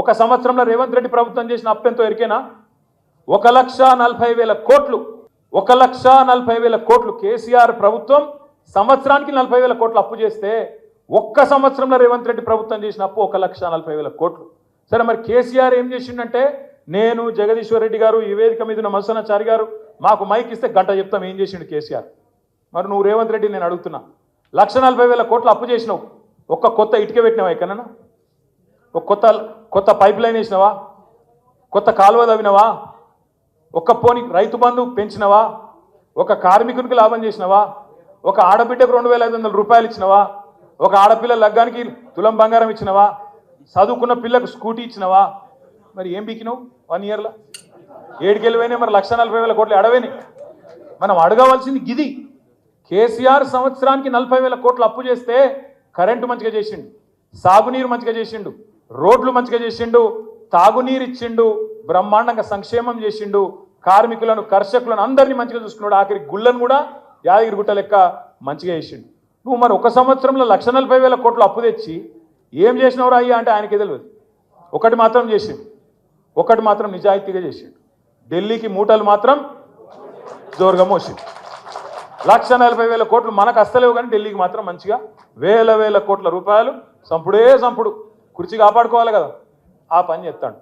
ఒక సంవత్సరంలో రేవంత్ రెడ్డి ప్రభుత్వం చేసిన అప్పెంతో ఎరికేనా? ఒక లక్ష నలభై వేల కోట్లు ఒక లక్ష నలభై వేల కోట్లు కేసీఆర్ ప్రభుత్వం సంవత్సరానికి నలభై వేల కోట్లు అప్పు చేస్తే ఒక్క సంవత్సరంలో రేవంత్ రెడ్డి ప్రభుత్వం చేసిన అప్పు ఒక లక్ష నలభై వేల కోట్లు. సరే మరి కేసీఆర్ ఏం చేసిండంటే నేను జగదీశ్వర్ రెడ్డి గారు ఈ వేదిక మీద ఉన్న మసనాచారి గారు మాకు మైక్ ఇస్తే గంట చెప్తాం ఏం చేసిండు కేసీఆర్. మరి నువ్వు రేవంత్ రెడ్డి నేను అడుగుతున్నా లక్ష నలభై వేల కోట్లు అప్పు చేసినావు ఒక్క కొత్త ఇటుక పెట్టినావు ఎక్కడన్నా? ఒక కొత్త కొత్త పైప్ లైన్ వేసినావా? కొత్త కాలువ తవ్వినవా? ఒక్క పోని రైతు బంధు పెంచినవా? ఒక కార్మికునికి లాభం చేసినవా? ఒక ఆడబిడ్డకు రెండు వేల ఐదు వందల రూపాయలు ఇచ్చినవా? ఒక ఆడపిల్ల లగ్గానికి తులం బంగారం ఇచ్చినవా? చదువుకున్న పిల్లకు స్కూటీ ఇచ్చినవా? మరి ఏం బీకినావు వన్ ఇయర్లో? ఏడుకెళ్ళిపోయినాయి మరి లక్ష నలభై వేల కోట్లు అడవేని మనం అడగవలసింది గిది. కేసీఆర్ సంవత్సరానికి నలభై వేల కోట్లు అప్పు చేస్తే కరెంటు మంచిగా చేసిండు. సాగునీరు మంచిగా చేసిండు. రోడ్లు మంచిగా చేసిండు తాగునీరు ఇచ్చిండు బ్రహ్మాండంగా సంక్షేమం చేసిండు కార్మికులను కర్షకులను అందరినీ మంచిగా చూసుకున్నాడు. ఆఖరి గుళ్ళను కూడా యాదగిరి గుట్ట లెక్క మంచిగా చేసిండు. నువ్వు మరి ఒక సంవత్సరంలో లక్ష నలభై వేల కోట్లు అప్పు తెచ్చి ఏం చేసినవరా అయ్యా అంటే ఆయనకి తెలియదు. ఒకటి మాత్రం చేసిండు. ఒకటి మాత్రం నిజాయితీగా చేసిండు. ఢిల్లీకి మూటలు మాత్రం జోరుగా మోసిండు. లక్ష నలభై వేల కోట్లు మనకు అస్తలేవు కానీ ఢిల్లీకి మాత్రం మంచిగా వేల వేల కోట్ల రూపాయలు సంపుడే సంపుడు కుర్చీ కాపాడుకోవాలి కదా. ఆ పని చెప్తాడు